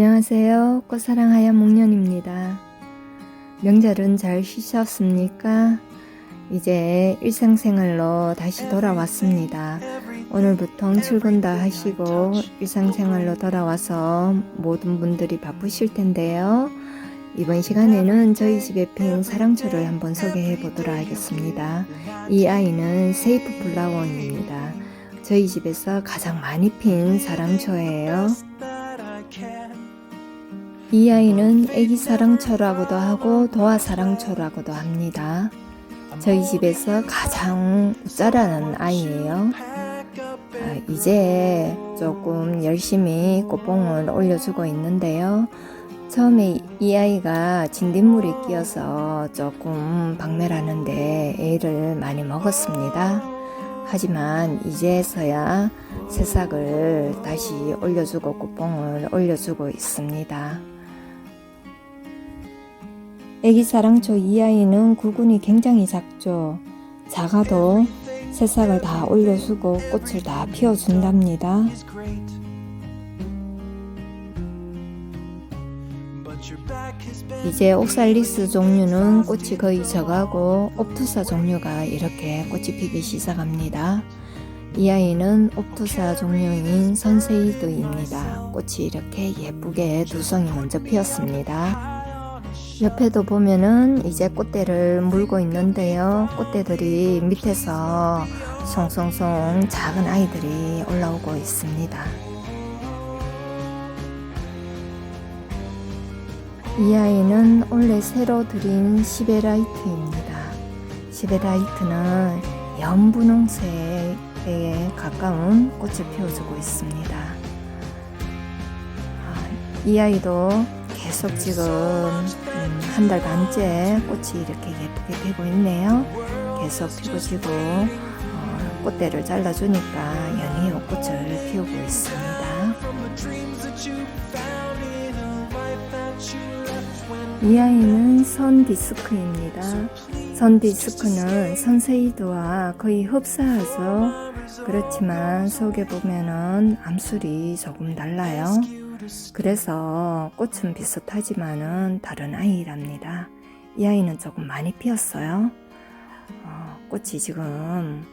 안녕하세요. 꽃사랑하얀 목련입니다. 명절은 잘 쉬셨습니까? 이제 일상생활로 다시 돌아왔습니다. 오늘부터 출근 다 하시고 일상생활로 돌아와서 모든 분들이 바쁘실 텐데요. 이번 시간에는 저희 집에 핀 사랑초를 한번 소개해 보도록 하겠습니다. 이 아이는 세이프 플라워입니다. 저희 집에서 가장 많이 핀 사랑초예요. 이 아이는 애기 사랑초라고도 하고 도화 사랑초라고도 합니다. 저희 집에서 가장 자라는 아이예요. 아, 이제 조금 열심히 꽃봉을 올려주고 있는데요. 처음에 이 아이가 진딧물이 끼어서 조금 박멸하는데 애를 많이 먹었습니다. 하지만 이제서야 새싹을 다시 올려주고 꽃봉을 올려주고 있습니다. 애기 사랑 초 이 아이는 구근이 굉장히 작죠. 작아도 새싹을 다 올려주고 꽃을 다 피워준답니다. 이제 옥살리스 종류는 꽃이 거의 적하고 옵투사 종류가 이렇게 꽃이 피기 시작합니다. 이 아이는 옵투사 종류인 선세이드입니다. 꽃이 이렇게 예쁘게 두 송이 먼저 피었습니다. 옆에도 보면은 이제 꽃대를 물고 있는데요. 꽃대들이 밑에서 송송송 작은 아이들이 올라오고 있습니다. 이 아이는 원래 새로 들인 시베라이트입니다. 시베라이트는 연분홍색에 가까운 꽃을 피워주고 있습니다. 아, 이 아이도 계속 지금 음, 한달 반째 꽃이 이렇게 예쁘게 피고 있네요. 계속 피고 지고 어, 꽃대를 잘라주니까 연이어 꽃을 피우고 있습니다. 이 아이는 선 디스크입니다. 선 디스크는 선세이드와 거의 흡사하죠. 그렇지만 속에 보면은 암술이 조금 달라요. 그래서 꽃은 비슷하지만은 다른 아이랍니다. 이 아이는 조금 많이 피었어요. 어, 꽃이 지금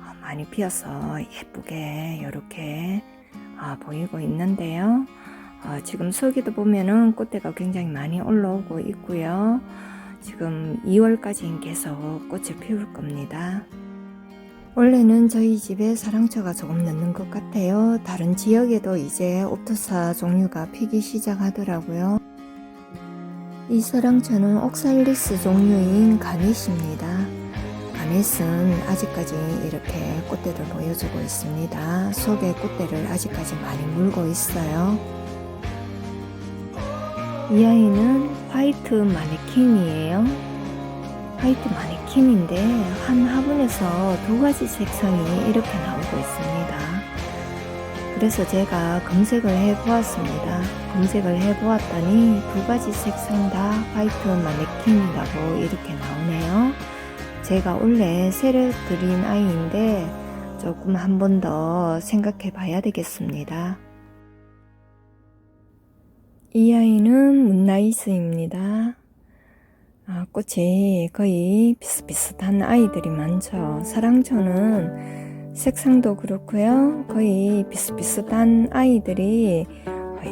어, 많이 피어서 예쁘게 이렇게 어, 보이고 있는데요. 어, 지금 속에도 보면은 꽃대가 굉장히 많이 올라오고 있고요. 지금 2월까지는 계속 꽃을 피울 겁니다. 원래는 저희 집에 사랑초가 조금 늦는 것 같아요. 다른 지역에도 이제 옵토사 종류가 피기 시작하더라고요. 이 사랑초는 옥살리스 종류인 가넷입니다. 가넷은 아직까지 이렇게 꽃대를 보여주고 있습니다. 속에 꽃대를 아직까지 많이 물고 있어요. 이 아이는 화이트 마네킹이에요. 화이트 마네킹인데 한 화분에서 두 가지 색상이 이렇게 나오고 있습니다. 그래서 제가 검색을 해 보았습니다. 검색을 해 보았더니 두 가지 색상 다 화이트 마네킹이라고 이렇게 나오네요. 제가 원래 새로 들인 아이인데 조금 한 번 더 생각해 봐야 되겠습니다. 이 아이는 문나이스입니다. 아, 꽃이 거의 비슷비슷한 아이들이 많죠. 사랑초는 색상도 그렇고요. 거의 비슷비슷한 아이들이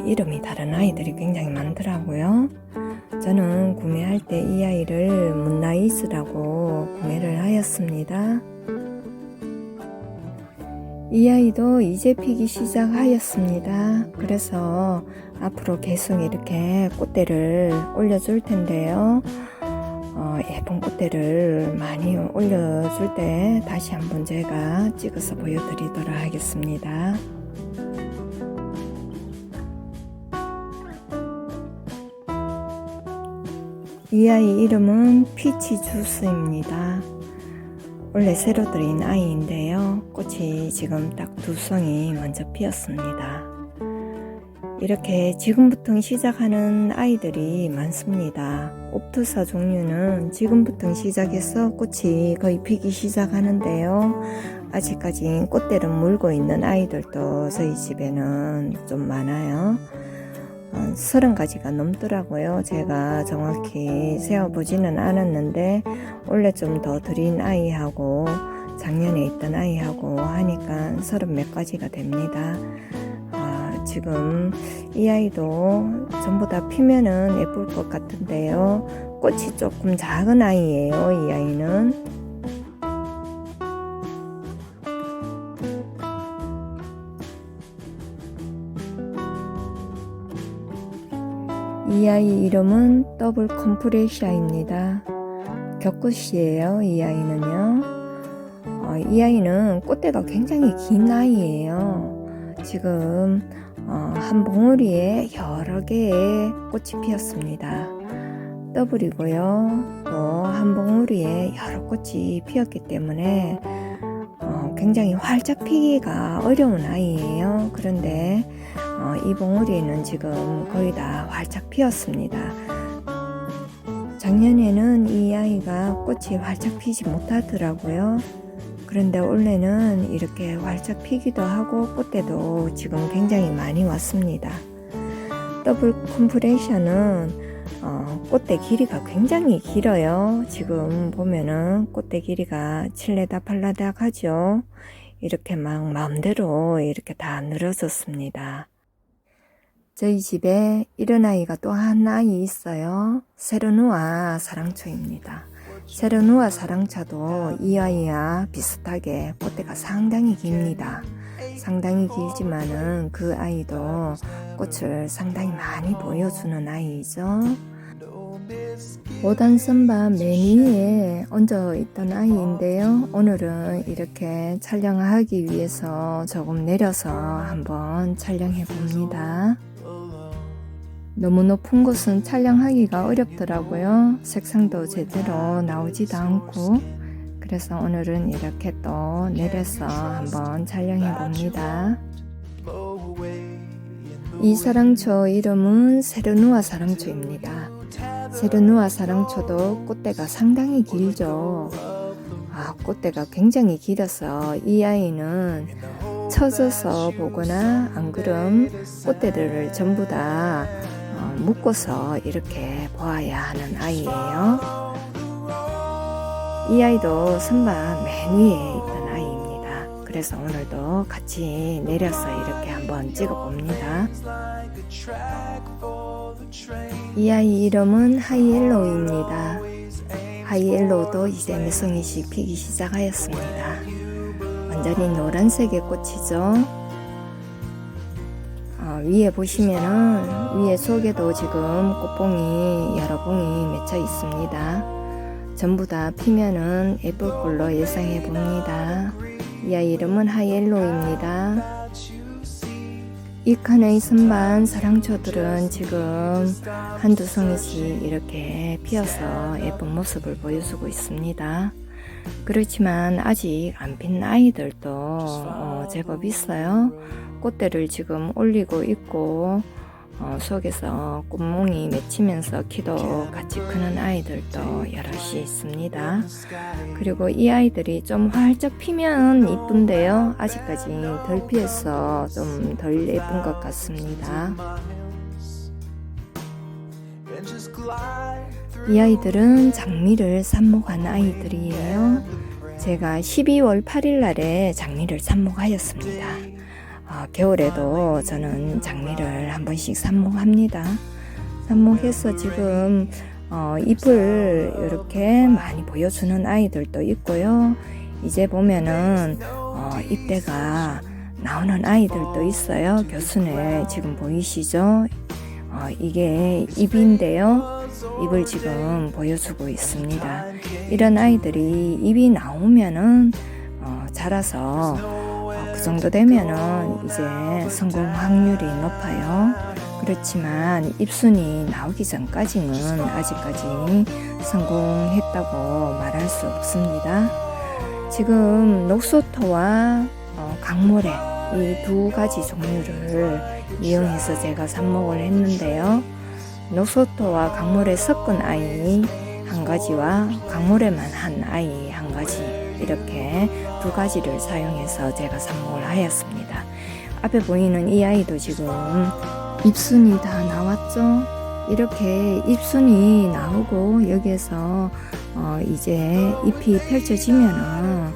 이름이 다른 아이들이 굉장히 많더라고요. 저는 구매할 때 이 아이를 문나이스라고 구매를 하였습니다. 이 아이도 이제 피기 시작하였습니다. 그래서 앞으로 계속 이렇게 꽃대를 올려줄 텐데요. 어, 예쁜 꽃대를 많이 올려줄 때 다시 한번 제가 찍어서 보여드리도록 하겠습니다. 이 아이 이름은 피치 주스입니다. 원래 새로 들인 아이인데요. 꽃이 지금 딱 두 송이 먼저 피었습니다. 이렇게 지금부터 시작하는 아이들이 많습니다. 옵투사 종류는 지금부터 시작해서 꽃이 거의 피기 시작하는데요. 아직까지 꽃대를 물고 있는 아이들도 저희 집에는 좀 많아요. 어, 서른 가지가 넘더라고요. 제가 정확히 세어보지는 않았는데 원래 좀 더 드린 아이하고 작년에 있던 아이하고 하니까 서른 몇 가지가 됩니다. 아, 지금 이 아이도 전부 다 피면은 예쁠 것 같은데요. 꽃이 조금 작은 아이예요. 이 아이는. 이 아이 이름은 더블 컴프레시아입니다. 격꽃이에요. 이 아이는요. 어, 이 아이는 꽃대가 굉장히 긴 아이예요. 지금 어, 한 봉우리에 여러 개의 꽃이 피었습니다. 더블이고요. 또 한 봉우리에 여러 꽃이 피었기 때문에 어, 굉장히 활짝 피기가 어려운 아이예요. 그런데 어, 이 봉우리는 지금 거의 다 활짝 피었습니다. 작년에는 이 아이가 꽃이 활짝 피지 못하더라고요. 그런데 올해는 이렇게 활짝 피기도 하고 꽃대도 지금 굉장히 많이 왔습니다. 더블 컴프레션은 어, 꽃대 길이가 굉장히 길어요. 지금 보면은 꽃대 길이가 칠레다 팔라닥 하죠. 이렇게 막 마음대로 이렇게 다 늘어졌습니다. 저희 집에 이런 아이가 또 한 아이 있어요. 세르누아 사랑초입니다. 세르누아 사랑차도 이 아이와 비슷하게 꽃대가 상당히 깁니다. 상당히 길지만은 그 아이도 꽃을 상당히 많이 보여주는 아이죠. 5단 선반 맨 위에 얹어 있던 아이인데요. 오늘은 이렇게 촬영하기 위해서 조금 내려서 한번 촬영해 봅니다. 너무 높은 곳은 촬영하기가 어렵더라고요. 색상도 제대로 나오지도 않고. 그래서 오늘은 이렇게 또 내려서 한번 촬영해 봅니다. 이 사랑초 이름은 세르누아 사랑초입니다. 세르누아 사랑초도 꽃대가 상당히 길죠. 아, 꽃대가 굉장히 길어서 이 아이는 쳐져서 보거나 안 그럼 꽃대들을 전부 다 어, 묶어서 이렇게 보아야 하는 아이예요. 이 아이도 선반 맨 위에 있던 아이입니다. 그래서 오늘도 같이 내려서 이렇게 한번 찍어 봅니다. 이 아이 이름은 하이엘로우입니다. 하이엘로우도 이제 매성이씩 피기 시작하였습니다. 완전히 노란색의 꽃이죠. 어, 위에 보시면은 위에 속에도 지금 꽃봉이 여러 봉이 맺혀 있습니다. 전부 다 피면은 예쁠 걸로 예상해 봅니다. 이 아이 이름은 하이엘로입니다. 이 칸의 선반 사랑초들은 지금 한두 송이씩 이렇게 피어서 예쁜 모습을 보여주고 있습니다. 그렇지만 아직 안 핀 아이들도 어, 제법 있어요. 꽃대를 지금 올리고 있고 어, 속에서 꽃몽이 맺히면서 키도 같이 크는 아이들도 여럿이 있습니다. 그리고 이 아이들이 좀 활짝 피면 이쁜데요. 아직까지 덜 피어서 좀 덜 예쁜 것 같습니다. 이 아이들은 장미를 삽목한 아이들이에요. 제가 12월 8일 날에 장미를 삽목하였습니다. 어, 겨울에도 저는 장미를 한 번씩 삽목합니다. 삽목해서 지금 어, 잎을 이렇게 많이 보여주는 아이들도 있고요. 이제 보면은 어, 잎대가 나오는 아이들도 있어요. 교순에 지금 보이시죠? 어, 이게 잎인데요. 잎을 지금 보여주고 있습니다. 이런 아이들이 잎이 나오면은 어, 자라서 어, 그 정도 되면은 이제 성공 확률이 높아요. 그렇지만 잎순이 나오기 전까지는 아직까지 성공했다고 말할 수 없습니다. 지금 녹소토와 어, 강모래 이 두 가지 종류를 이용해서 제가 삽목을 했는데요. 녹소토와 강물에 섞은 아이 한 가지와 강물에만 한 아이 한 가지 이렇게 두 가지를 사용해서 제가 삽목을 하였습니다. 앞에 보이는 이 아이도 지금 입순이 다 나왔죠. 이렇게 입순이 나오고 여기에서 어, 이제 잎이 펼쳐지면은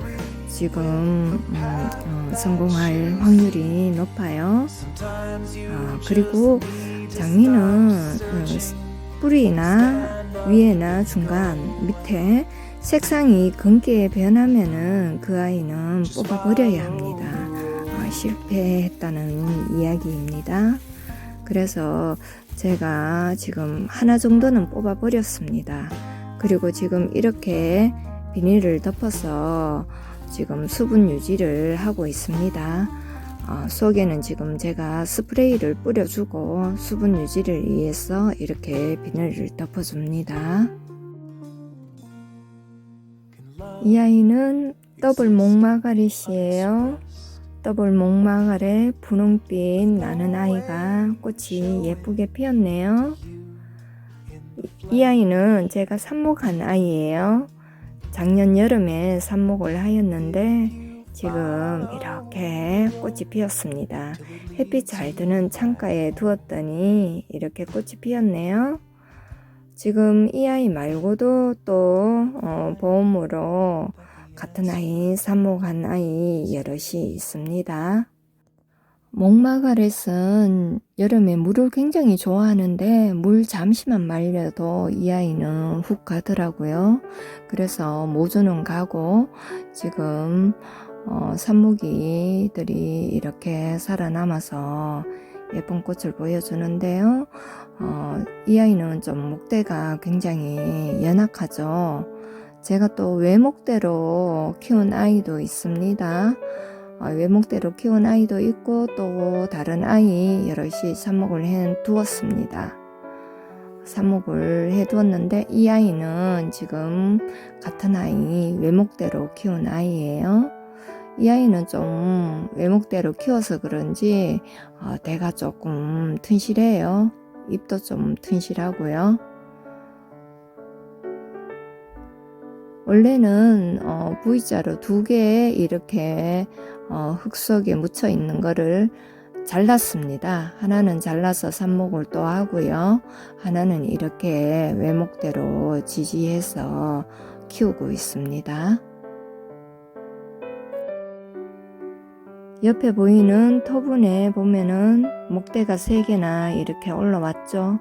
지금 음, 어, 성공할 확률이 높아요. 어, 그리고 장미는 어, 뿌리나 위에나 중간 밑에 색상이 검게 변하면은 그 아이는 뽑아 버려야 합니다. 어, 실패했다는 이야기입니다. 그래서 제가 지금 하나 정도는 뽑아 버렸습니다. 그리고 지금 이렇게 비닐을 덮어서 지금 수분 유지를 하고 있습니다. 어, 속에는 지금 제가 스프레이를 뿌려주고 수분 유지를 위해서 이렇게 비닐을 덮어줍니다. 이 아이는 더블 목마가릿이에요. 더블 목마가렛 분홍빛 나는 아이가 꽃이 예쁘게 피었네요. 이- 이 아이는 제가 삽목한 아이예요. 작년 여름에 삽목을 하였는데 지금 이렇게 꽃이 피었습니다. 햇빛 잘 드는 창가에 두었더니 이렇게 꽃이 피었네요. 지금 이 아이 말고도 또 어, 보험으로 같은 아이, 삽목한 아이 여럿이 있습니다. 목마가렛은 여름에 물을 굉장히 좋아하는데 물 잠시만 말려도 이 아이는 훅 가더라고요. 그래서 모주는 가고 지금 어, 산모기들이 이렇게 살아남아서 예쁜 꽃을 보여주는데요. 어, 이 아이는 좀 목대가 굉장히 연약하죠. 제가 또 외목대로 키운 아이도 있습니다. 어, 외목대로 키운 아이도 있고 또 다른 아이 여럿이 삽목을 해 두었습니다. 삽목을 해 두었는데 이 아이는 지금 같은 아이 외목대로 키운 아이예요. 이 아이는 좀 외목대로 키워서 그런지 어, 대가 조금 튼실해요. 입도 좀 튼실하고요. 원래는 어, V자로 두 개 이렇게 어, 흙 속에 묻혀 있는 거를 잘랐습니다. 하나는 잘라서 삽목을 또 하고요. 하나는 이렇게 외목대로 지지해서 키우고 있습니다. 옆에 보이는 토분에 보면은 목대가 세 개나 이렇게 올라왔죠.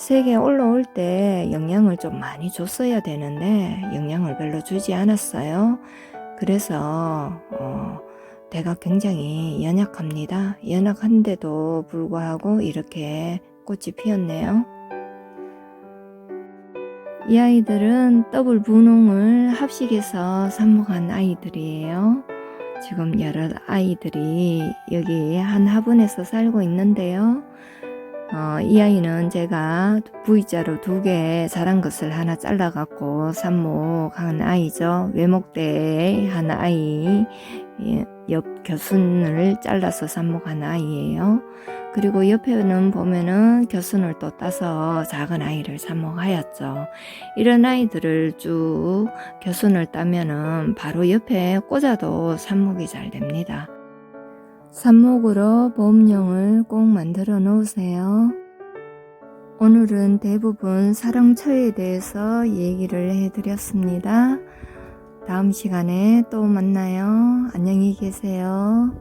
세개 올라올 때 영양을 좀 많이 줬어야 되는데 영양을 별로 주지 않았어요. 그래서 어, 대가 굉장히 연약합니다. 연약한데도 불구하고 이렇게 꽃이 피었네요. 이 아이들은 더블 분홍을 합식해서 삽목한 아이들이에요. 지금 여러 아이들이 여기 한 화분에서 살고 있는데요. 어, 이 아이는 제가 V자로 두 개 자란 것을 하나 잘라갖고 삽목한 아이죠. 외목대에 한 아이, 예, 옆 겨순을 잘라서 삽목한 아이예요. 그리고 옆에는 보면은 겨순을 또 따서 작은 아이를 삽목하였죠. 이런 아이들을 쭉 겨순을 따면은 바로 옆에 꽂아도 삽목이 잘 됩니다. 삽목으로 보험용을 꼭 만들어 놓으세요. 오늘은 대부분 사랑초에 대해서 얘기를 해드렸습니다. 다음 시간에 또 만나요. 안녕히 계세요.